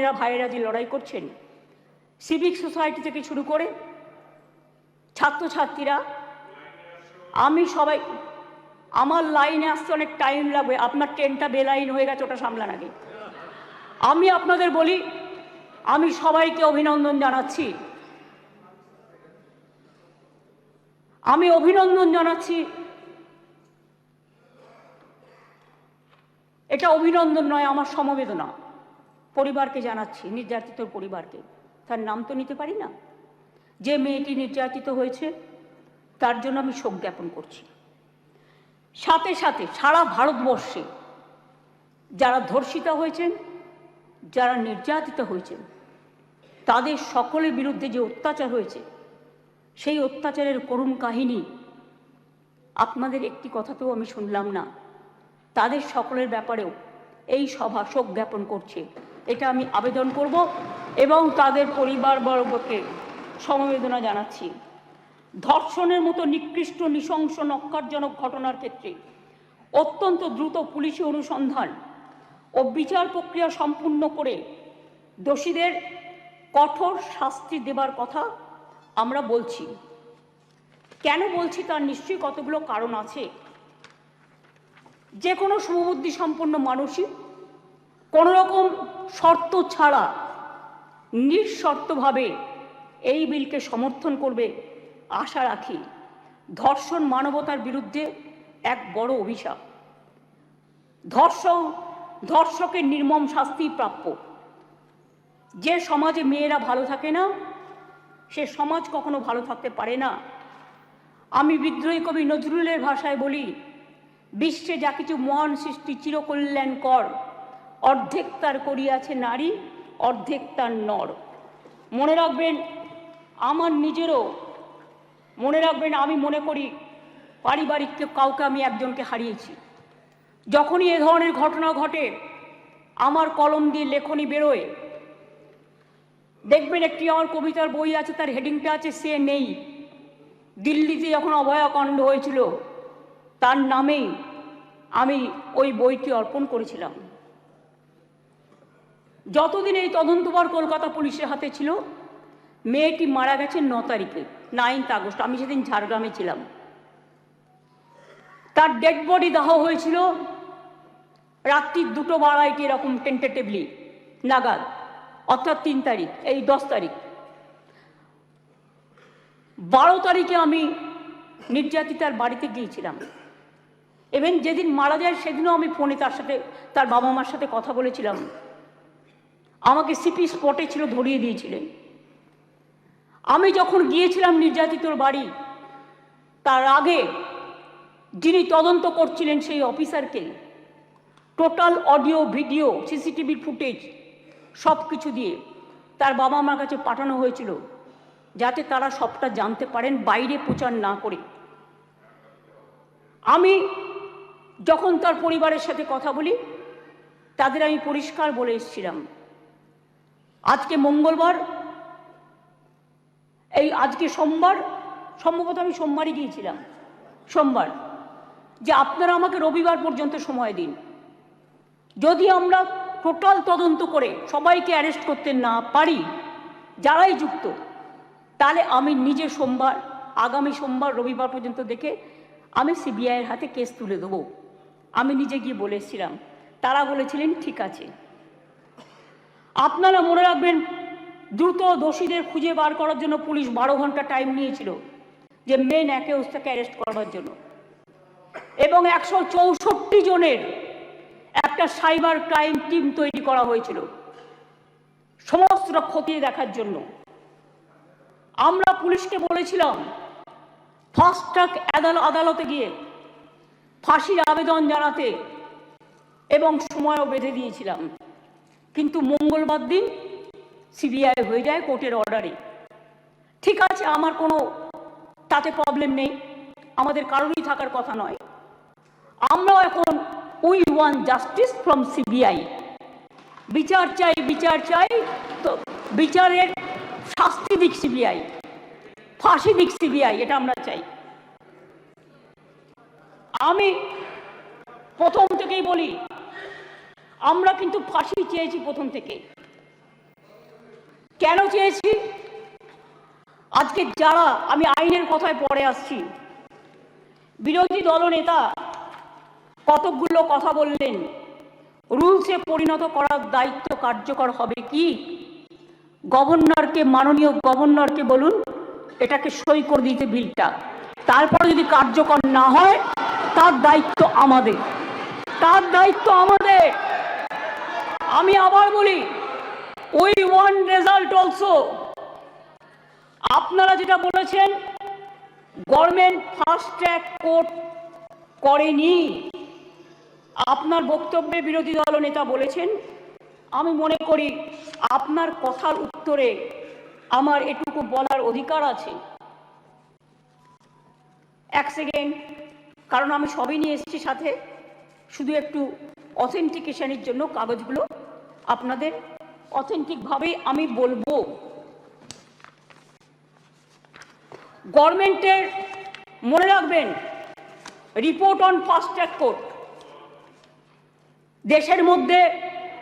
বোনেরা ভাইয়েরা যে লড়াই করছেন সিভিক সোসাইটি থেকে শুরু করে ছাত্রছাত্রীরা, আমি সবাই, আমার লাইনে আসতে অনেক টাইম লাগবে। আপনার ট্রেনটা বেলাইন হয়ে গেছে, ওটা সামলান আগে। আমি আপনাদের বলি, আমি সবাইকে অভিনন্দন জানাচ্ছি। আমি অভিনন্দন জানাচ্ছি। এটা অভিনন্দন নয়, আমার সমবেদনা। পরিবারকে জানাচ্ছি, নির্যাতিত পরিবারকে। তার নাম তো নিতে পারি না। যে মেয়েটি নির্যাতিত হয়েছে, তার জন্য আমি শোক জ্ঞাপন করছি। সাথে সাথে সারা ভারতবর্ষে যারা ধর্ষিতা হয়েছেন, যারা নির্যাতিত হয়েছেন, তাদের সকলের বিরুদ্ধে যে অত্যাচার হয়েছে, সেই অত্যাচারের করুণ কাহিনী আপনাদের একটি কথাতেও আমি শুনলাম না। তাদের সকলের ব্যাপারেও এই সভা শোক জ্ঞাপন করছে। এটা আমি আবেদন করব এবং তাদের পরিবারবর্গকে সমবেদনা জানাচ্ছি। ধর্ষণের মতো নিকৃষ্ট, নৃশংস, নক্কারজনক ঘটনার ক্ষেত্রে অত্যন্ত দ্রুত পুলিশি অনুসন্ধান ও বিচার প্রক্রিয়া সম্পূর্ণ করে দোষীদের কঠোর শাস্তি দেবার কথা আমরা বলছি। কেন বলছি তার নিশ্চয়ই কতগুলো কারণ আছে? যে কোনো শুভবুদ্ধি সম্পন্ন মানুষই কোনো রকম শর্ত ছাড়া, নিঃশর্তভাবে এই বিলকে সমর্থন করবে, আশা রাখি ধর্ষণ মানবতার বিরুদ্ধে এক বড় অভিশাপ। ধর্ষণ ধর্ষকের নির্মম শাস্তি প্রাপ্য। যে সমাজে মেয়েরা ভালো থাকে না, সে সমাজ কখনো ভালো থাকতে পারে না। আমি বিদ্রোহী কবি নজরুলের ভাষায় বলি, বিশ্বে যা কিছু মহান সৃষ্টি চিরকল্যাণ কর অর্ধেক তার করিয়াছে নারী, অর্ধেক তার নর। মনে রাখবেন, আমার নিজেরও মনে রাখবেন, আমি মনে করি পারিবারিক কেউ কাউকে আমি একজনকে হারিয়েছি। যখনই এ ধরনের ঘটনা ঘটে, আমার কলম দিয়ে লেখনি বেরোয়। দেখবেন একটি আমার কবিতার বই আছে, তার হেডিংটা আছে, সে নেই। দিল্লিতে যখন অভয়াকাণ্ড হয়েছিল, তার নামেই আমি ওই বইটি অর্পণ করেছিলাম। যতদিন এই তদন্তবার কলকাতা পুলিশের হাতে ছিল, মেয়েটি মারা গেছে ন তারিখে নাইন্থ আগস্ট, আমি সেদিন ঝাড়গ্রামে ছিলাম। তার ডেড বডি দাহ হয়েছিল রাত্রি দুটো বাড়াইটি এরকম টেন্টেটিভলি নাগাদ, অর্থাৎ তিন তারিখ, এই দশ তারিখ। বারো তারিখে আমি নির্যাতিতার বাড়িতে গিয়েছিলাম। এবং যেদিন মারা যায় সেদিনও আমি ফোনে তার সাথে, তার বাবা মার সাথে কথা বলেছিলাম। আমাকে সিপি স্পটে ছিল, ধরিয়ে দিয়েছিলেন আমি যখন গিয়েছিলাম নির্যাতিতর বাড়ি, তার আগে যিনি তদন্ত করছিলেন সেই অফিসারকে total audio, video CCTV footage সব কিছু দিয়ে তার বাবা মার কাছে পাঠানো হয়েছিল, যাতে তারা সবটা জানতে পারেন, বাইরে প্রচার না করে। আমি যখন তার পরিবারের সাথে কথা বলি, তাদের আমি পরিষ্কার বলে এসেছিলাম। আজকে মঙ্গলবার, এই আজকে সোমবার, সম্ভবত আমি সোমবারই গিয়েছিলাম, সোমবার, যে আপনারা আমাকে রবিবার পর্যন্ত সময় দিন। যদি আমরা টোটাল তদন্ত করে সবাইকে অ্যারেস্ট করতে না পারি, যারাই যুক্ত, তাহলে আমি নিজে সোমবার, আগামী সোমবার, রবিবার পর্যন্ত দেখে আমি সিবিআইয়ের হাতে কেস তুলে দেবো। আমি নিজে গিয়ে বলে এসেছিলাম, তারা বলেছিলেন, ঠিক আছে। আপনারা মনে রাখবেন, দ্রুত দোষীদের খুঁজে বার করার জন্য পুলিশ বারো ঘণ্টা টাইম নিয়েছিল, যে মেন একে ওস্তাকে অ্যারেস্ট করার জন্য। এবং একশো চৌষট্টি জনের একটা সাইবার ক্রাইম টিম তৈরি করা হয়েছিল, সমস্ত খতিয়ে দেখার জন্য। আমরা পুলিশকে বলেছিলাম ফাস্ট ট্র্যাক আদালতে গিয়ে ফাঁসির আবেদন জানাতে এবং সময়ও বেঁধে দিয়েছিলাম। কিন্তু মঙ্গলবার দিন সিবিআই হয়ে যায় কোর্টের অর্ডারে। ঠিক আছে, আমার কোনো তাতে প্রবলেম নেই, আমাদের কারোরই থাকার কথা নয়। আমরাও এখন we want justice from CBI. বিচার চাই বিচার চাই, তো বিচারের শাস্তি দিক সিবিআই, ফাঁসি দিক সিবিআই, এটা আমরা চাই। আমি প্রথম থেকেই বলি আমরা কিন্তু ফাঁসি চেয়েছি প্রথম থেকে। কেন চেয়েছি? আজকে যারা আমি আইনের কথায় পড়ে আসছি, বিরোধী দলনেতা কতকগুলো কথা বললেন, রুলসে পরিণত করার দায়িত্ব কার্যকর হবে কি? গভর্নরকে, মাননীয় গভর্নরকে বলুন, এটাকে সই করে দিতে বিলটা। তারপরে যদি কার্যকর না হয়, তার দায়িত্ব আমাদের। তার দায়িত্ব আমাদের। আমি আবার বলি উই ওয়ান রেজাল্ট অলসো আপনারা যেটা বলেছেন গভর্নমেন্ট ফাস্ট ট্র্যাক কোর্ট করেনি। আপনার বক্তব্যে বিরোধী দল নেতা বলেছেন, আমি মনে করি আপনার কথার উত্তরে আমার এটুকু বলার অধিকার আছে। এক সেকেন্ড কারণ আমি সবই নিয়ে এসেছি সাথে, শুধু একটু অথেন্টিকেশনের জন্য কাগজগুলো আপনাদের অথেন্টিকভাবেই আমি বলব। গভর্নমেন্টের মনে রাখবেন report on fast track court দেশের মধ্যে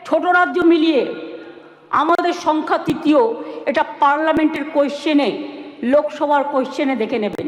ছোট রাজ্য মিলিয়ে আমাদের সংখ্যা তৃতীয়, এটা পার্লামেন্টের কোয়েশ্চেনে লোকসভার কোয়েশ্চেনে দেখে নেবেন।